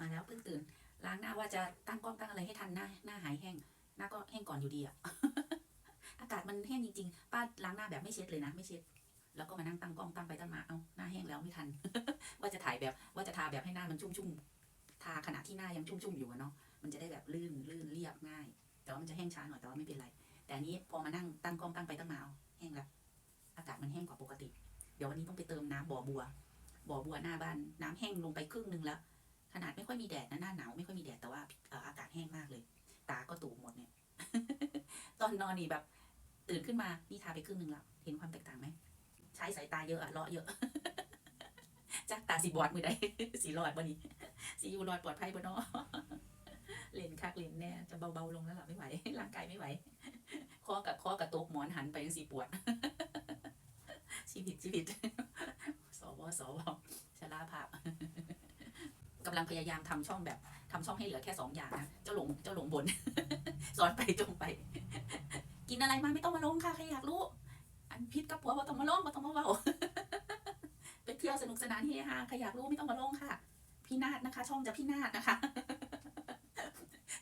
มาแล้วเพิ่งตื่น ล้างหน้าว่าจะตั้งกล้องตั้งอะไรให้ทันหน้าหน้าหายแห้ง หน้าก็แห้งก่อนอยู่ดีอะอากาศมันแห้งจริงๆ ป้าล้างหน้าแบบไม่เช็ดเลยนะ ไม่เช็ด แล้วก็มานั่งตั้งกล้องตั้งไปตั้งมา เอ้าหน้าแห้งแล้วไม่ทัน ว่าจะถ่ายแบบว่าจะทาแบบให้หน้ามันชุ่มๆ ทาขณะที่หน้ายังชุ่มๆอยู่เนาะ มันจะได้แบบลื่นลื่นเรียบง่าย แต่ว่ามันจะแห้งช้าหน่อยแต่ว่าไม่เป็นไร แต่อันนี้พอมานั่งตั้งกล้องตั้งไปตั้งมาเอาแห้งแล้ว อากาศมันแห้งกว่าปกติ เดี๋ยววันนี้ต้องไปเติมน้ำบ่อบัว บ่อบัวหน้าบ้านน้ำแห้งลงไปครึ่งนึงแล้ว ขนาดไม่ค่อยมีแดดนะหน้าหนาวไม่ค่อยมีแดดแต่ว่าอากาศแห้งมากเลย ตาก็ตูบหมดเนี่ย ตอนนอนนี่แบบ ตื่นขึ้นมานี่ทาไปครึ่งหนึ่งแล้วเห็นความแตกต่างไหมใช้สายตาเยอะอะเลาะเยอะจากตาสีบอดมือใดสีรอดบ่นี้สีอยู่รอดปลอดภัยบ่เนาะเลนคักเลนแน่จะเบาๆลงแล้วล่ะไม่ไหวร่างกายไม่ไหวคอกับคอกับตกหมอนหันไปยังสีปวดชีวิตชีวิตสวสวชราภาพ กำลังพยายามทำช่องแบบทำช่องให้เหลือแค่สองอย่างนะเจ้าหลงเจ้าหลงบนสอนไปจงไป กินอะไรมาไม่ต้องมาลงค่ะใครอยากรู้ อันพิษกับผัวว่าต้องมาลงมาต้องมาเบาไปเที่ยวสนุกสนานเฮฮาใครอยากรู้ไม่ต้องมาลงค่ะ พี่นาดนะคะ ช่องจะพี่นาดนะคะ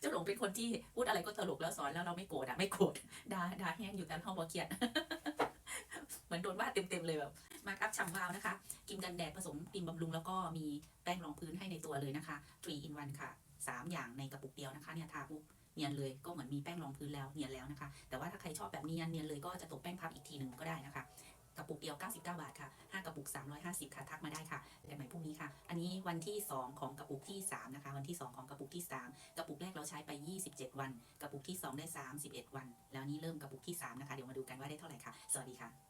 เจ้าหลงเป็นคนที่พูดอะไรก็ตลกแล้วสอนแล้วเราไม่โกรธอะไม่โกรธด่าด่าแห้งอยู่แต่เราบอเกียด เหมือนโดนว่าเต็มๆเลยแบบมาร์กอัพฉ่ำวาวนะคะกินกันแดดผสมครีมบำรุงแล้วก็มีแป้งรองพื้นให้ในตัวเลยนะคะ3 in 1ค่ะ 3 อย่างในกระปุกเดียวนะคะเนี่ยทาปุ๊บเนียนเลยก็เหมือนมีแป้งรองพื้นแล้วเนียนแล้วนะคะ แต่ว่าถ้าใครชอบแบบเนียนเนียนเลยก็จะตกแป้งพับอีกทีหนึ่งก็ได้นะคะกระปุกเดียว 99 บาทค่ะ 5 กระปุก 350 ค่ะ ทักมาได้ค่ะเจอกันใหม่พรุ่งนี้ค่ะ อันนี้วันที่ 2 ของกระปุกที่ 3 นะคะ วันที่ 2 ของกระปุกที่ 3 กระปุกแรกเราใช้ไป 27 วัน กระปุกที่ 2 ได้ 31 วัน แล้วนี้เริ่มกระปุกที่ 3 นะคะ เดี๋ยวมาดูกันว่าได้เท่าไหร่ค่ะ สวัสดีค่ะ